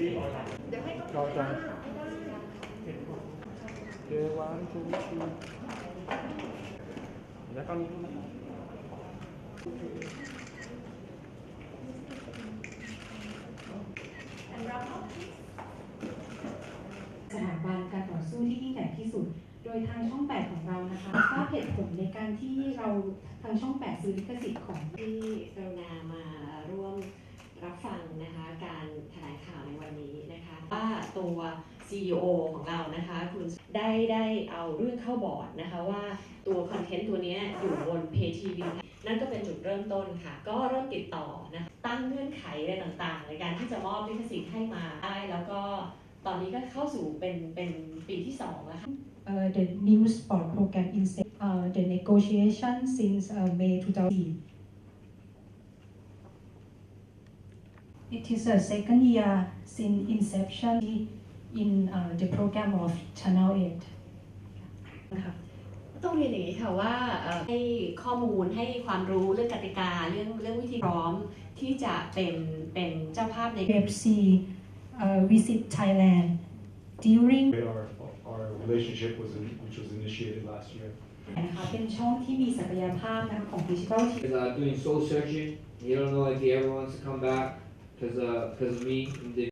เดี๋ยวให้รอจังเจวันชูชูแล้วก็นี้นะสถาบันการต่อสู้ที่ยิ่งใหญ่ที่สุด โดยทางช่อง 8 ของเรานะคะทราบเหตุผลในการที่เราทางช่อง 8 ซื้อลิขสิทธิ์ของที่กรุณามาร่วมรับฟังนะคะการแถลงข่าวในวันนี้นะคะ ว่าตัว CEO ของเรานะคะ คุณได้ได้เอาเรื่องเข้าบอร์ดนะคะว่าตัวคอนเทนต์ตัวนี้อยู่บน Pay TV นั่นก็เป็นจุดเริ่มต้นค่ะ ก็เริ่มติดต่อนะตั้งเงื่อนไขอะไรต่างๆ ในการที่จะมอบลิขสิทธิ์ให้มาได้แล้วก็ตอนนี้ก็เข้าสู่เป็นเป็นปีที่สองแล้วค่ะ uh, the new sport program in uh, the negotiation since uh, May 2000. It is a second year since inception in uh, the program of Channel 8. ค่ะต้องเรียนอย่างนี้ค่ะว่าเอ่อให้ข้อมูลให้ความรู้เรื่องกติกาเรื่องเรื่องวิธีพร้อมที่จะเป็นเป็นเจ้าภาพใน KFC uh, visit Thailand during Our, our relationship was, in- which was initiated last year. นะคะเป็นช่องที่มีศักยภาพนะคะของดิจิทัล is uh, doing soul searching. You don't know if he ever wants to come back because uh, cause of me. and the